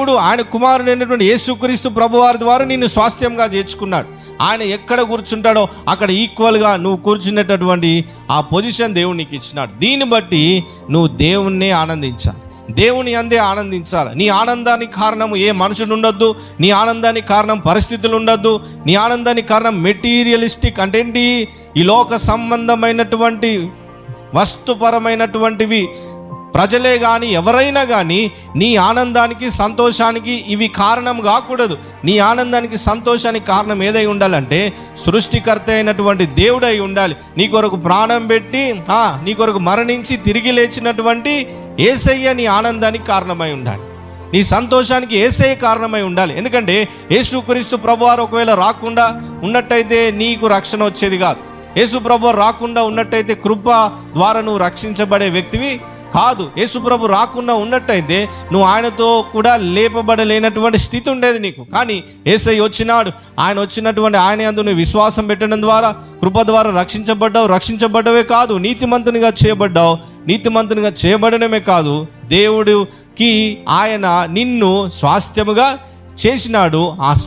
దేవుడు ఆయన కుమారుడు అయినటువంటి యేసుక్రీస్తు ప్రభువారి ద్వారా నిన్ను స్వాస్థ్యంగా చేర్చుకున్నాడు. ఆయన ఎక్కడ కూర్చుంటాడో అక్కడ ఈక్వల్గా నువ్వు కూర్చునేటటువంటి ఆ పొజిషన్ దేవుడు నీకు ఇచ్చినాడు. దీన్ని బట్టి నువ్వు దేవుణ్ణే ఆనందించాలి. దేవుని అందే ఆనందించాలి. నీ ఆనందానికి కారణం ఏ మనుషుడు ఉండొద్దు. నీ ఆనందానికి కారణం పరిస్థితులు ఉండొద్దు. నీ ఆనందానికి కారణం మెటీరియలిస్టిక్ అంటే ఏంటి? ఈ లోక సంబంధమైనటువంటి వస్తుపరమైనటువంటివి ప్రజలే కానీ ఎవరైనా కానీ నీ ఆనందానికి సంతోషానికి ఇవి కారణం కాకూడదు. నీ ఆనందానికి సంతోషానికి కారణం ఏదై ఉండాలంటే సృష్టికర్త అయినటువంటి దేవుడై ఉండాలి. నీ కొరకు ప్రాణం పెట్టి నీ కొరకు మరణించి తిరిగి లేచినటువంటి ఏసయ్య నీ ఆనందానికి కారణమై ఉండాలి. నీ సంతోషానికి ఏసే కారణమై ఉండాలి. ఎందుకంటే యేసుక్రీస్తు ప్రభువారు ఒకవేళ రాకుండా ఉన్నట్టయితే నీకు రక్షణ వచ్చేది కాదు. యేసు ప్రభు రాకుండా ఉన్నట్టయితే కృప ద్వారా నువ్వు రక్షించబడే వ్యక్తివి కాదు యేసుప్రభు రాకుండా ఉన్నట్టయితే నువ్వు ఆయనతో కూడా లేపబడలేనటువంటి స్థితి ఉండేది నీకు. కానీ ఏసై వచ్చినాడు. ఆయన వచ్చినటువంటి ఆయన అందు నువ్వు విశ్వాసం పెట్టడం ద్వారా కృప ద్వారా రక్షించబడ్డావు. రక్షించబడ్డవే కాదు నీతిమంతునిగా చేయబడ్డావు. నీతిమంతునిగా చేయబడడమే కాదు దేవుడికి ఆయన నిన్ను స్వాస్థ్యముగా చేసినాడు. ఆ